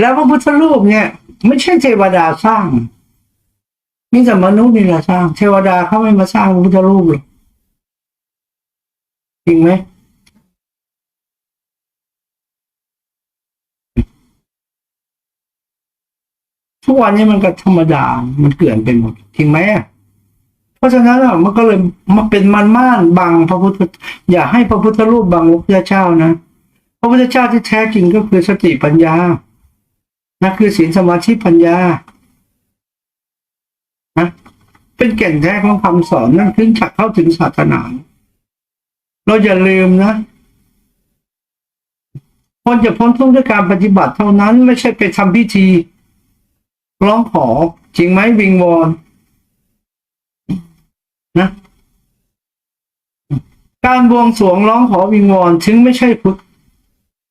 แล้วพระพุทธรูปเนี่ย ไม่ใช่เทวดาสร้างมีแต่มนุษย์นี่แหละสร้าง เทวดาเขาไม่มาสร้างพระพุทธรูปหรอกจริงไหมทุกวันนี้มันก็ธรรมดา มันเกลื่อนไปหมดจริงไหมเพราะฉะนั้นอะมันก็เลยมาเป็นมันม่านบังพระพุทธ อย่าให้พระพุทธรูปบังพระพุทธเจ้านะ พระพุทธเจ้าที่แท้จริงก็คือสติปัญญา นะคือศีลสมาธิปัญญานะเป็นแก่นแท้ของคำสอนนั่นถึงจะเข้าถึงศาสนา เราอย่าลืมนะคนจะพ้นทุกข์ด้วยการปฏิบัติเท่านั้น ไม่ใช่ไปทำพิธี ร้องขอจริงไหมวิงวอนนะการบวงสรวงร้องขอวิงวอนถึงไม่ใช่พุทธ